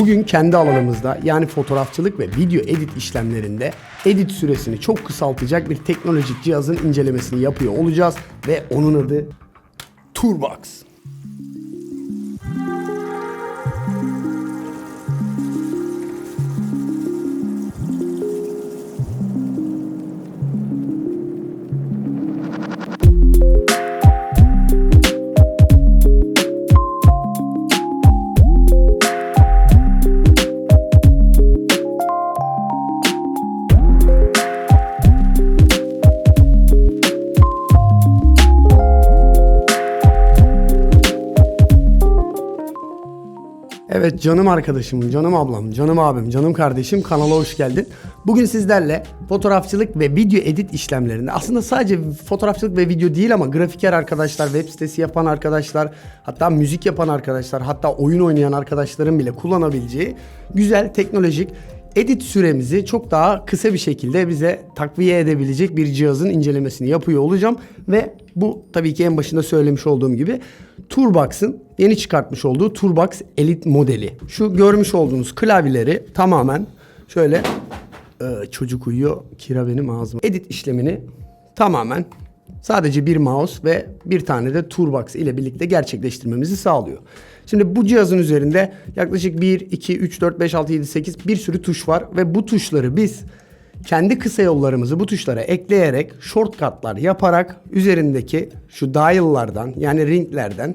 Bugün kendi alanımızda yani fotoğrafçılık ve video edit işlemlerinde edit süresini çok kısaltacak bir teknolojik cihazın incelemesini yapıyor olacağız ve onun adı Turbox. Evet canım arkadaşım, canım ablam, canım abim, canım kardeşim kanala hoş geldin. Bugün sizlerle fotoğrafçılık ve video edit işlemlerinde aslında sadece fotoğrafçılık ve video değil ama grafiker arkadaşlar, web sitesi yapan arkadaşlar, hatta müzik yapan arkadaşlar, hatta oyun oynayan arkadaşların bile kullanabileceği güzel teknolojik edit süremizi çok daha kısa bir şekilde bize takviye edebilecek bir cihazın incelemesini yapıyor olacağım. Ve bu tabii ki en başında söylemiş olduğum gibi Turbox'ın yeni çıkartmış olduğu Turbox Elite modeli. Şu görmüş olduğunuz klavyeleri tamamen şöyle Ee, çocuk uyuyor kira benim ağzım. Edit işlemini tamamen sadece bir mouse ve bir tane de Turbox ile birlikte gerçekleştirmemizi sağlıyor. Şimdi bu cihazın üzerinde yaklaşık 1, 2, 3, 4, 5, 6, 7, 8 bir sürü tuş var ve bu tuşları biz kendi kısa yollarımızı bu tuşlara ekleyerek shortcutlar yaparak üzerindeki şu dial'lardan yani ringlerden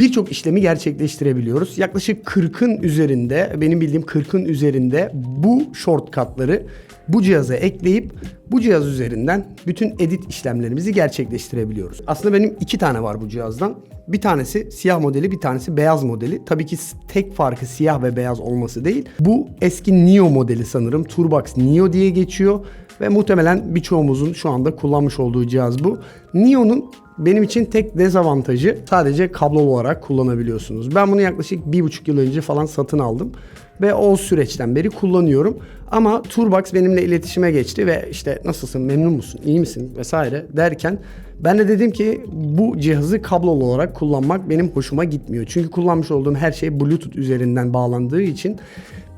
birçok işlemi gerçekleştirebiliyoruz. Yaklaşık 40'ın üzerinde, benim bildiğim 40'ın üzerinde bu shortcutları bu cihaza ekleyip bu cihaz üzerinden bütün edit işlemlerimizi gerçekleştirebiliyoruz. Aslında benim iki tane var bu cihazdan. Bir tanesi siyah modeli, bir tanesi beyaz modeli. Tabii ki tek farkı siyah ve beyaz olması değil. Bu eski Neo modeli sanırım. Turbox Neo diye geçiyor ve muhtemelen birçoğumuzun şu anda kullanmış olduğu cihaz bu. Neo'nun benim için tek dezavantajı sadece kablo olarak kullanabiliyorsunuz. Ben bunu yaklaşık bir buçuk yıl önce falan satın aldım ve o süreçten beri kullanıyorum. Ama Turbox benimle iletişime geçti ve işte nasılsın, memnun musun, iyi misin vesaire derken ben de dedim ki bu cihazı kablolu olarak kullanmak benim hoşuma gitmiyor. Çünkü kullanmış olduğum her şey Bluetooth üzerinden bağlandığı için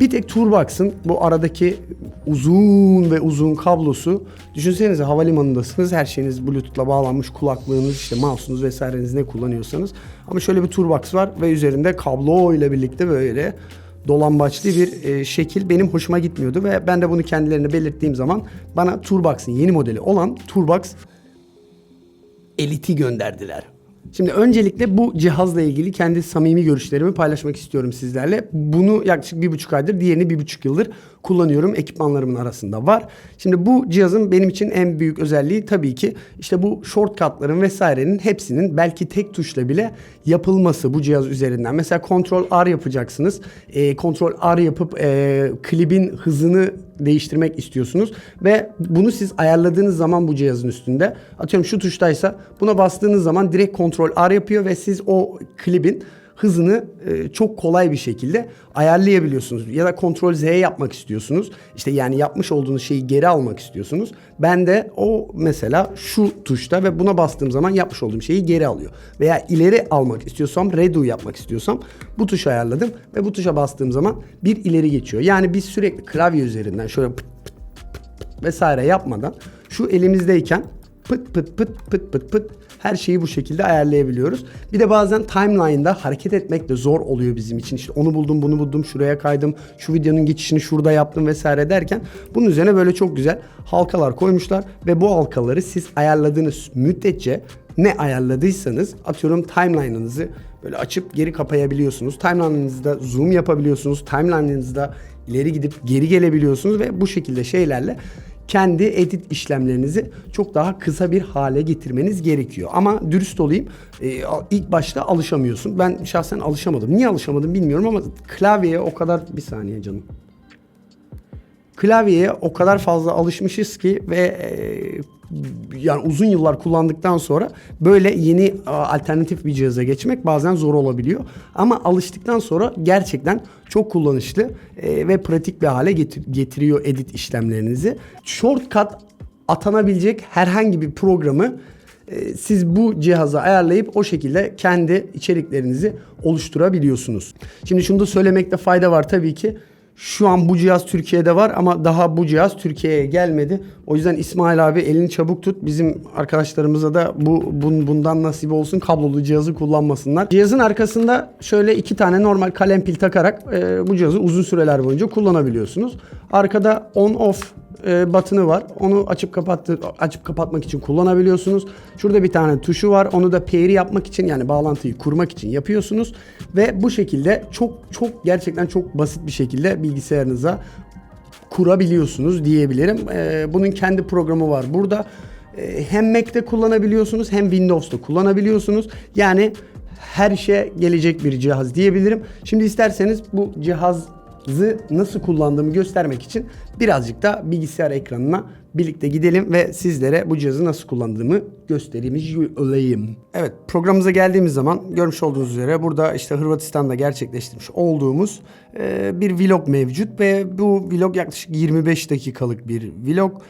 bir tek Turbox'ın bu aradaki uzun ve uzun kablosu düşünsenize havalimanındasınız her şeyiniz Bluetooth'la bağlanmış kulaklığınız işte mouse'unuz vesaireniz ne kullanıyorsanız ama şöyle bir Turbox var ve üzerinde kablo ile birlikte böyle dolambaçlı bir e, şekil benim hoşuma gitmiyordu ve ben de bunu kendilerine belirttiğim zaman bana Turbox'ın yeni modeli olan Turbox Elite'i gönderdiler. Şimdi öncelikle bu cihazla ilgili kendi samimi görüşlerimi paylaşmak istiyorum sizlerle. Bunu yaklaşık bir buçuk aydır, diğerini bir buçuk yıldır kullanıyorum. Ekipmanlarımın arasında var. Şimdi bu cihazın benim için en büyük özelliği tabii ki işte bu shortcutların vesairenin hepsinin belki tek tuşla bile yapılması bu cihaz üzerinden. Mesela Ctrl R yapacaksınız. E, Ctrl R yapıp e, klibin hızını değiştirmek istiyorsunuz ve bunu siz ayarladığınız zaman bu cihazın üstünde atıyorum şu tuştaysa buna bastığınız zaman direkt Ctrl R yapıyor ve siz o klibin hızını e, çok kolay bir şekilde ayarlayabiliyorsunuz. Ya da Ctrl Z yapmak istiyorsunuz. İşte yani yapmış olduğunuz şeyi geri almak istiyorsunuz. Ben de o mesela şu tuşta ve buna bastığım zaman yapmış olduğum şeyi geri alıyor. Veya ileri almak istiyorsam redo yapmak istiyorsam bu tuşu ayarladım ve bu tuşa bastığım zaman bir ileri geçiyor. Yani biz sürekli klavye üzerinden şöyle pıt pıt pıt pıt vesaire yapmadan şu elimizdeyken pıt pıt pıt pıt pıt pıt her şeyi bu şekilde ayarlayabiliyoruz. Bir de bazen timeline'da hareket etmek de zor oluyor bizim için. İşte onu buldum, bunu buldum, şuraya kaydım, şu videonun geçişini şurada yaptım vesaire derken bunun üzerine böyle çok güzel halkalar koymuşlar ve bu halkaları siz ayarladığınız müddetçe ne ayarladıysanız atıyorum timeline'ınızı böyle açıp geri kapayabiliyorsunuz. Timeline'ınızda zoom yapabiliyorsunuz. Timeline'ınızda ileri gidip geri gelebiliyorsunuz ve bu şekilde şeylerle kendi edit işlemlerinizi çok daha kısa bir hale getirmeniz gerekiyor. Ama dürüst olayım e, ilk başta alışamıyorsun. Ben şahsen alışamadım. Niye alışamadım bilmiyorum ama klavyeye o kadar bir saniye canım. Klavyeye o kadar fazla alışmışız ki ve e, yani uzun yıllar kullandıktan sonra böyle yeni a, alternatif bir cihaza geçmek bazen zor olabiliyor. Ama alıştıktan sonra gerçekten çok kullanışlı e, ve pratik bir hale getir- getiriyor edit işlemlerinizi. Shortcut atanabilecek herhangi bir programı e, siz bu cihazı ayarlayıp o şekilde kendi içeriklerinizi oluşturabiliyorsunuz. Şimdi şunu da söylemekte fayda var tabii ki. Şu an bu cihaz Türkiye'de var ama daha bu cihaz Türkiye'ye gelmedi. O yüzden İsmail abi elini çabuk tut. Bizim arkadaşlarımıza da bu bun- bundan nasip olsun kablolu cihazı kullanmasınlar. Cihazın arkasında şöyle iki tane normal kalem pil takarak e, bu cihazı uzun süreler boyunca kullanabiliyorsunuz. Arkada on off e, batını var. Onu açıp kapattı açıp kapatmak için kullanabiliyorsunuz. Şurada bir tane tuşu var. Onu da pair'i yapmak için yani bağlantıyı kurmak için yapıyorsunuz ve bu şekilde çok çok gerçekten çok basit bir şekilde bilgisayarınıza kurabiliyorsunuz diyebilirim. Ee, bunun kendi programı var burada. Ee, hem Mac'te kullanabiliyorsunuz hem Windows'ta kullanabiliyorsunuz. Yani her işe gelecek bir cihaz diyebilirim. Şimdi isterseniz bu cihazı nasıl kullandığımı göstermek için birazcık da bilgisayar ekranına birlikte gidelim ve sizlere bu cihazı nasıl kullandığımı göstereyim olayım. Evet programımıza geldiğimiz zaman görmüş olduğunuz üzere burada işte Hırvatistan'da gerçekleştirmiş olduğumuz e, bir vlog mevcut ve bu vlog yaklaşık 25 dakikalık bir vlog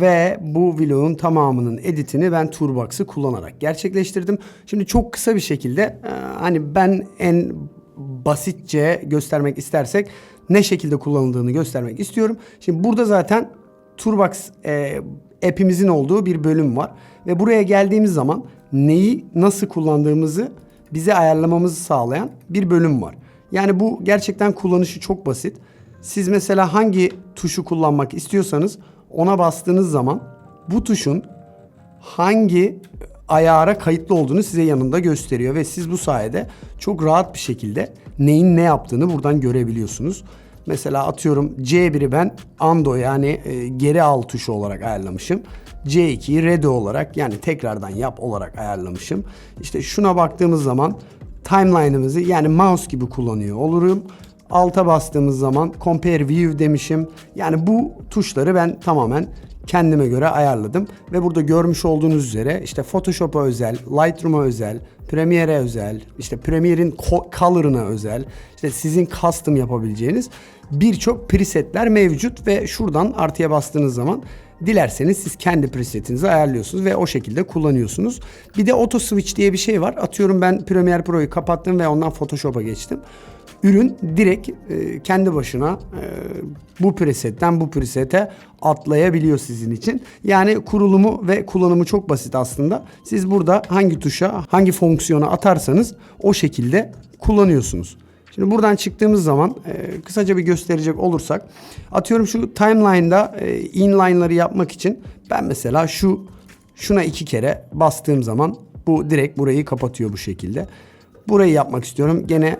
ve bu vlogun tamamının editini ben Turbox'ı kullanarak gerçekleştirdim. Şimdi çok kısa bir şekilde e, hani ben en basitçe göstermek istersek ne şekilde kullanıldığını göstermek istiyorum. Şimdi burada zaten Turbox e, app'imizin olduğu bir bölüm var. Ve buraya geldiğimiz zaman neyi nasıl kullandığımızı bize ayarlamamızı sağlayan bir bölüm var. Yani bu gerçekten kullanışı çok basit. Siz mesela hangi tuşu kullanmak istiyorsanız ona bastığınız zaman bu tuşun hangi ayara kayıtlı olduğunu size yanında gösteriyor ve siz bu sayede çok rahat bir şekilde neyin ne yaptığını buradan görebiliyorsunuz. Mesela atıyorum C1'i ben ando yani e, geri al tuşu olarak ayarlamışım. C2'yi redo olarak yani tekrardan yap olarak ayarlamışım. İşte şuna baktığımız zaman timeline'ımızı yani mouse gibi kullanıyor olurum. Alta bastığımız zaman compare view demişim. Yani bu tuşları ben tamamen kendime göre ayarladım ve burada görmüş olduğunuz üzere işte Photoshop'a özel, Lightroom'a özel, Premiere'e özel, işte Premiere'in co- color'ına özel, işte sizin custom yapabileceğiniz birçok presetler mevcut ve şuradan artıya bastığınız zaman dilerseniz siz kendi presetinizi ayarlıyorsunuz ve o şekilde kullanıyorsunuz. Bir de auto switch diye bir şey var. Atıyorum ben Premiere Pro'yu kapattım ve ondan Photoshop'a geçtim ürün direkt e, kendi başına e, bu presetten bu presete atlayabiliyor sizin için. Yani kurulumu ve kullanımı çok basit aslında. Siz burada hangi tuşa, hangi fonksiyona atarsanız o şekilde kullanıyorsunuz. Şimdi buradan çıktığımız zaman e, kısaca bir gösterecek olursak atıyorum şu timeline'da e, inline'ları yapmak için ben mesela şu şuna iki kere bastığım zaman bu direkt burayı kapatıyor bu şekilde. Burayı yapmak istiyorum. Gene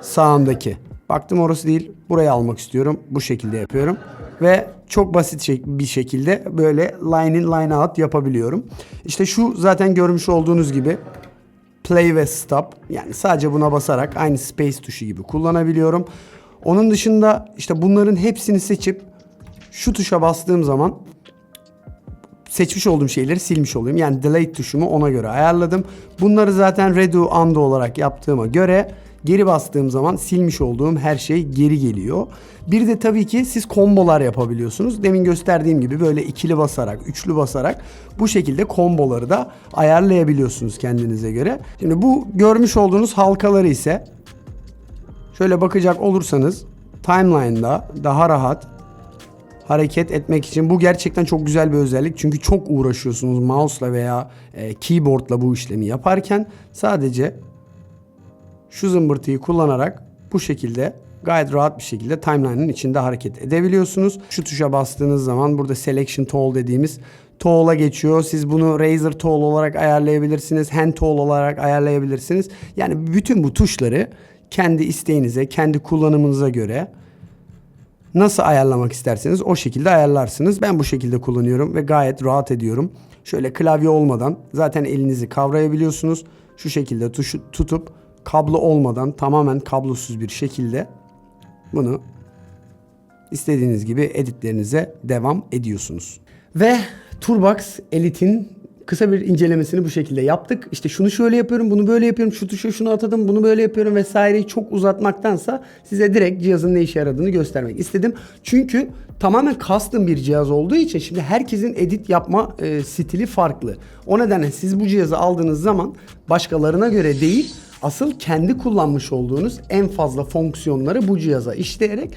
sağındaki. Baktım orası değil. Burayı almak istiyorum. Bu şekilde yapıyorum. Ve çok basit bir şekilde böyle line in line out yapabiliyorum. İşte şu zaten görmüş olduğunuz gibi play ve stop. Yani sadece buna basarak aynı space tuşu gibi kullanabiliyorum. Onun dışında işte bunların hepsini seçip şu tuşa bastığım zaman seçmiş olduğum şeyleri silmiş olayım. Yani delete tuşumu ona göre ayarladım. Bunları zaten redo undo olarak yaptığıma göre geri bastığım zaman silmiş olduğum her şey geri geliyor. Bir de tabii ki siz kombolar yapabiliyorsunuz. Demin gösterdiğim gibi böyle ikili basarak, üçlü basarak bu şekilde komboları da ayarlayabiliyorsunuz kendinize göre. Şimdi bu görmüş olduğunuz halkaları ise şöyle bakacak olursanız timeline'da daha rahat hareket etmek için bu gerçekten çok güzel bir özellik. Çünkü çok uğraşıyorsunuz mouse'la veya e, keyboard'la bu işlemi yaparken sadece şu zımbırtıyı kullanarak bu şekilde gayet rahat bir şekilde timeline'ın içinde hareket edebiliyorsunuz. Şu tuşa bastığınız zaman burada selection tool dediğimiz tool'a geçiyor. Siz bunu razor tool olarak ayarlayabilirsiniz. Hand tool olarak ayarlayabilirsiniz. Yani bütün bu tuşları kendi isteğinize, kendi kullanımınıza göre Nasıl ayarlamak isterseniz o şekilde ayarlarsınız. Ben bu şekilde kullanıyorum ve gayet rahat ediyorum. Şöyle klavye olmadan zaten elinizi kavrayabiliyorsunuz. Şu şekilde tuşu tutup kablo olmadan tamamen kablosuz bir şekilde bunu istediğiniz gibi editlerinize devam ediyorsunuz. Ve Turbox Elite'in kısa bir incelemesini bu şekilde yaptık. İşte şunu şöyle yapıyorum, bunu böyle yapıyorum, şu tuşa şunu atadım, bunu böyle yapıyorum vesaireyi çok uzatmaktansa size direkt cihazın ne işe yaradığını göstermek istedim. Çünkü tamamen custom bir cihaz olduğu için şimdi herkesin edit yapma e, stili farklı. O nedenle siz bu cihazı aldığınız zaman başkalarına göre değil, asıl kendi kullanmış olduğunuz en fazla fonksiyonları bu cihaza işleyerek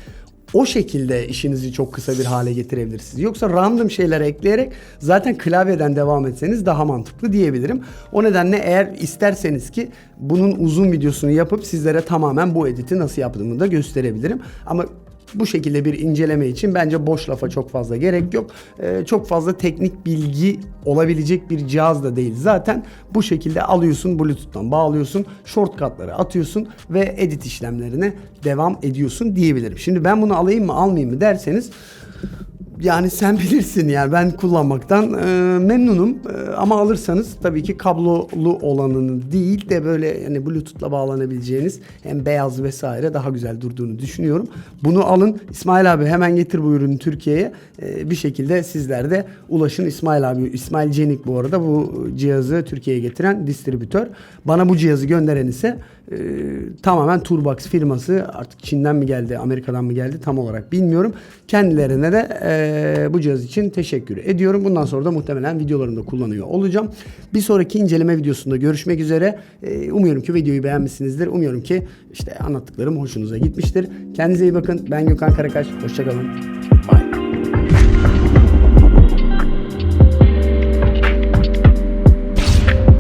o şekilde işinizi çok kısa bir hale getirebilirsiniz. Yoksa random şeyler ekleyerek zaten klavyeden devam etseniz daha mantıklı diyebilirim. O nedenle eğer isterseniz ki bunun uzun videosunu yapıp sizlere tamamen bu editi nasıl yaptığımı da gösterebilirim. Ama bu şekilde bir inceleme için bence boş lafa çok fazla gerek yok. Ee, çok fazla teknik bilgi olabilecek bir cihaz da değil. Zaten bu şekilde alıyorsun, Bluetooth'tan bağlıyorsun, shortcut'ları atıyorsun ve edit işlemlerine devam ediyorsun diyebilirim. Şimdi ben bunu alayım mı almayayım mı derseniz yani sen bilirsin yani ben kullanmaktan e, memnunum E, ama alırsanız tabii ki kablolu olanını değil de böyle yani bluetooth'la bağlanabileceğiniz hem beyaz vesaire daha güzel durduğunu düşünüyorum. Bunu alın İsmail abi hemen getir bu ürünü Türkiye'ye E, bir şekilde sizler de ulaşın İsmail abi İsmail Cenik bu arada bu cihazı Türkiye'ye getiren distribütör. Bana bu cihazı gönderen ise e, tamamen Turbox firması artık Çin'den mi geldi Amerika'dan mı geldi tam olarak bilmiyorum. Kendilerine de e, bu cihaz için teşekkür ediyorum. Bundan sonra da muhtemelen videolarımda kullanıyor olacağım. Bir sonraki inceleme videosunda görüşmek üzere. E, umuyorum ki videoyu beğenmişsinizdir. Umuyorum ki işte anlattıklarım hoşunuza gitmiştir. Kendinize iyi bakın. Ben Gökhan Karakaş. Hoşçakalın.